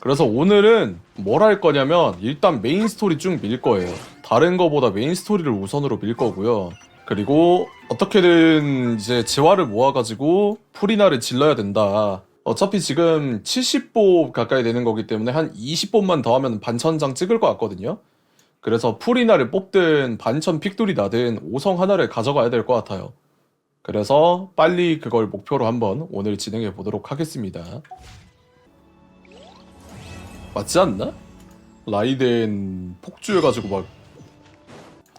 그래서 오늘은 뭘 할 거냐면 일단 메인 스토리 쭉 밀 거예요. 다른 거보다 메인 스토리를 우선으로 밀 거고요. 그리고 어떻게든 이제 재화를 모아가지고 프리나를 질러야 된다. 어차피 지금 70보 가까이 되는 거기 때문에 한 20보만 더 하면 반천장 찍을 것 같거든요. 그래서 프리나를 뽑든 반천 픽돌이 나든 5성 하나를 가져가야 될 것 같아요. 그래서 빨리 그걸 목표로 한번 오늘 진행해 보도록 하겠습니다. 맞지 않나? 라이덴 폭주해가지고 막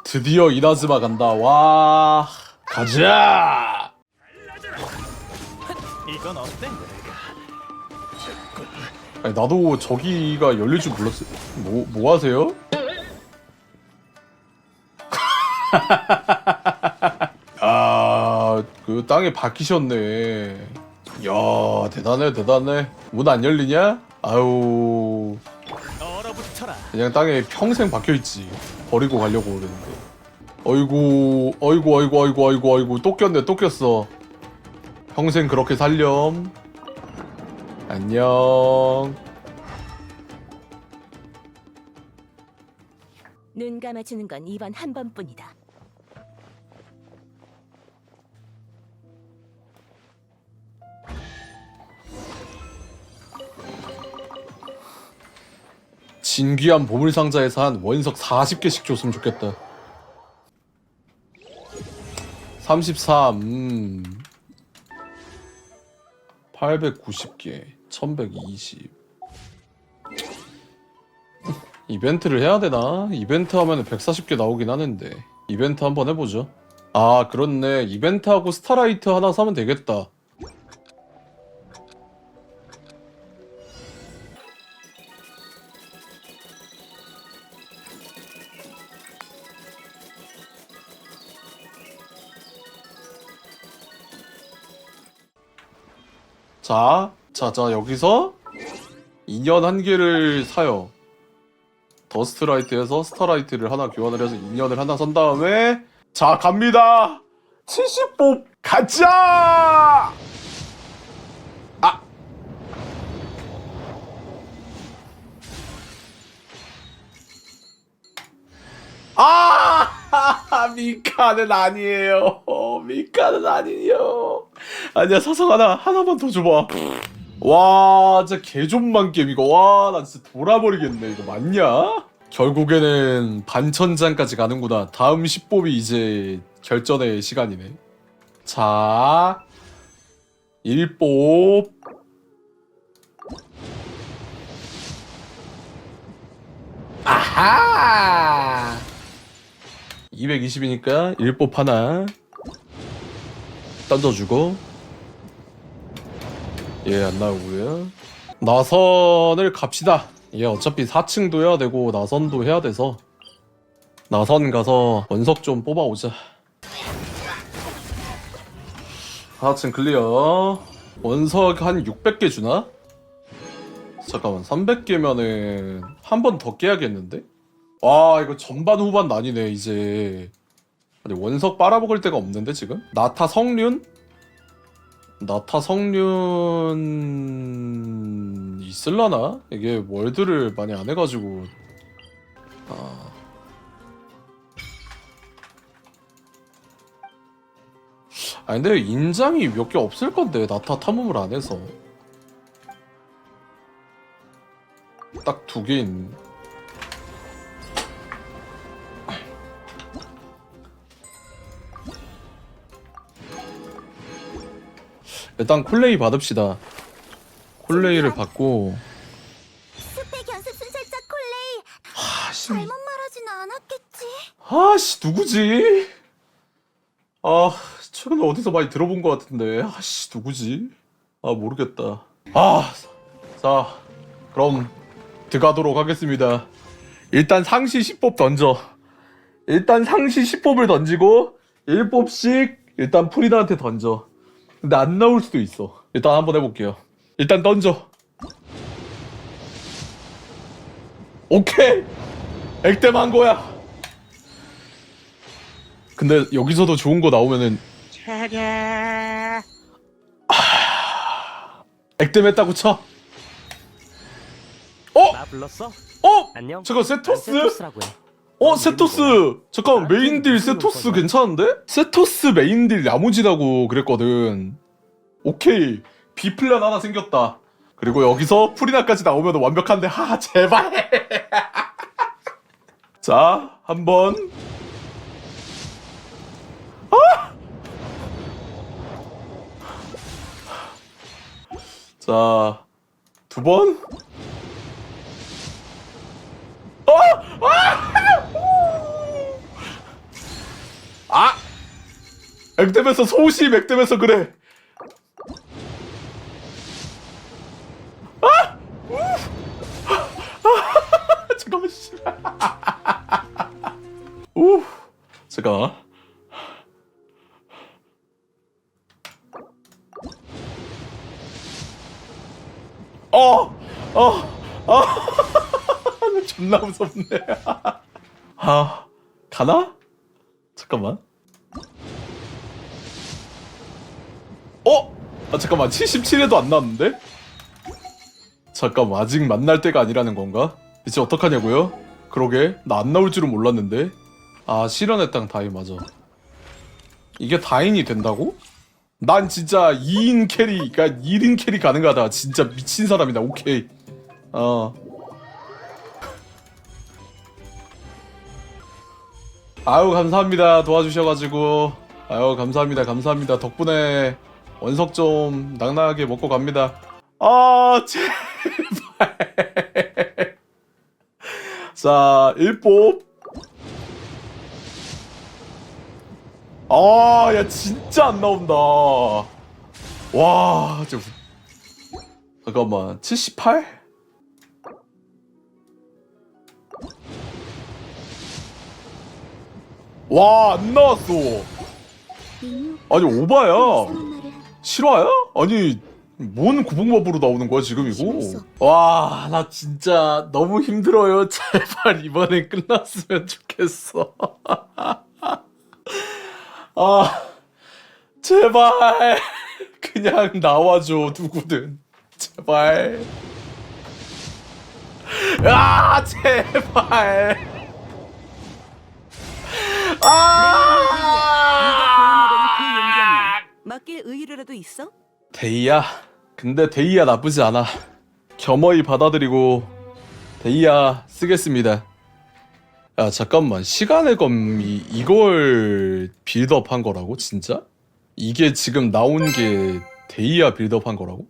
드디어 이나즈마 간다. 와 가자. 이건 어때? 아니, 나도 저기가 열릴 줄 몰랐어. 뭐, 뭐 하세요? 아, 그 땅에 박히셨네. 야, 대단해, 대단해. 문 안 열리냐? 얼어붙어라. 그냥 땅에 평생 박혀있지. 버리고 가려고 그랬는데. 어이구, 어이구, 어이구, 어이구, 어이구, 어이구, 또 꼈네, 또 꼈어. 평생 그렇게 살렴. 안녕. 눈 감아주는 건 이번 한 번뿐이다. 진귀한 보물상자에서 한 원석 40개씩 줬으면 좋겠다. 33, 음. 890개, 1120. 이벤트를 해야 되나? 이벤트 하면 140개 나오긴 하는데. 이벤트 한번 해보죠. 아, 그렇네. 이벤트하고 스타라이트 하나 사면 되겠다. 자, 자, 자, 여기서 인연 한 개를 사요. 더스트라이트에서 스타라이트를 하나 교환을 해서 인연을 하나 산 다음에 자, 갑니다. 70법 가자! 아! 아! 미카는 아니에요. 미카는 아니에요. 아니야 사성 하나 하나만 더 줘봐. 와 진짜 개좀만 게임 이거 와 나 진짜 돌아버리겠네 이거 맞냐? 결국에는 반천장까지 가는구나. 다음 10뽑이 이제 결전의 시간이네. 자 1뽑 아하 220이니까 1뽑 하나 던져주고 예안 나오고요 나선을 갑시다 예 어차피 4층도 해야 되고 나선도 해야 돼서 나선 가서 원석 좀 뽑아오자 4층 클리어 원석 한 600개 주나? 잠깐만 300개면은 한 번 더 깨야겠는데? 와 이거 전반 후반 나뉘네 이제 아니 원석 빨아먹을 데가 없는데 지금? 나타 성륜? 나타 성륜 있을라나? 이게 월드를 많이 안 해가지고. 아... 아니 근데 인장이 몇 개 없을 건데 나타 탐험을 안 해서. 딱 두 개 있는 일단 콜레이 받읍시다. 콜레이를 받고 스펙 연습 순살자 콜레이 아씨 잘못 말하진 않았겠지? 아씨 누구지? 아 최근에 어디서 많이 들어본 것 같은데 아씨 누구지? 아 모르겠다. 아자 그럼 들어가도록 하겠습니다. 일단 상시 10법 던져. 일단 상시 10법을 던지고 1법씩 일단 프리다한테 던져. 근데 안 나올 수도 있어. 일단 한번 해볼게요. 일단 던져. 오케이! 액땜한 거야! 근데 여기서도 좋은 거 나오면은 하... 액땜했다고 쳐. 어? 나 불렀어? 어? 안녕. 난 세토스? 세토스라고 해. 어 세토스 잠깐 메인딜 세토스 괜찮은데? 세토스 메인딜 야무지다고 그랬거든 오케이 B플랜 하나 생겼다 그리고 여기서 프리나까지 나오면 완벽한데 하 제발 자 한번 자, 두 번. 어! 아! 액땜에서 소시 액땜에서 그래. 아! 우! 아! 잠깐만 씨. 우. 잠깐만. 어! 어! 어! 존나 무섭네. 아, 가나? 잠깐만. 어? 아, 잠깐만. 77에도 안 나왔는데? 잠깐만. 아직 만날 때가 아니라는 건가? 이제 어떡하냐고요? 그러게. 나 안 나올 줄은 몰랐는데. 아, 실현의 땅 다이 맞아. 이게 다인이 된다고? 난 진짜 2인 캐리, 그러니까 1인 캐리 가능하다. 진짜 미친 사람이다. 오케이. 어. 아유 감사합니다 도와주셔가지고 아유 감사합니다 감사합니다 덕분에 원석 좀 낭낭하게 먹고 갑니다. 아 제발. 자 1뽑 아야 진짜 안 나온다. 와 저... 잠깐만 78? 와 안 나왔어. 아니 오바야 실화야? 아니 뭔 구봉밥으로 나오는 거야 지금 이거? 와 나 진짜 너무 힘들어요. 제발 이번엔 끝났으면 좋겠어. 아 제발. 그냥 나와줘 누구든. 제발. 아 제발. 아 맡길 의의라도 있어? 데이야 근데 데이야 나쁘지 않아 겸허히 받아들이고 데이야 쓰겠습니다 야 잠깐만 시간의 검이 이걸 빌드업 한 거라고 진짜? 이게 지금 나온 게 데이야 빌드업 한 거라고?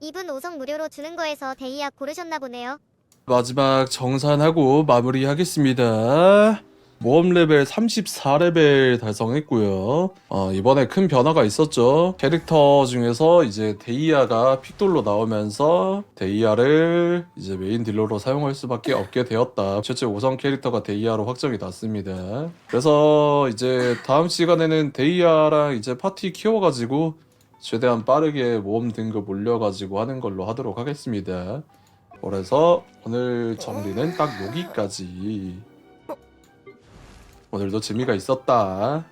이분 5성 무료로 주는 거에서 데이아 고르셨나 보네요. 마지막 정산하고 마무리하겠습니다. 모험 레벨 34레벨 달성했고요. 어, 이번에 큰 변화가 있었죠. 캐릭터 중에서 이제 데이아가 픽돌로 나오면서 데이아를 이제 메인 딜러로 사용할 수밖에 없게 되었다. 최초 5성 캐릭터가 데이아로 확정이 났습니다. 그래서 이제 다음 시간에는 데이아랑 이제 파티 키워가지고 최대한 빠르게 모험 등급 올려가지고 하는 걸로 하도록 하겠습니다. 그래서 오늘 정리는 딱 여기까지. 오늘도 재미가 있었다.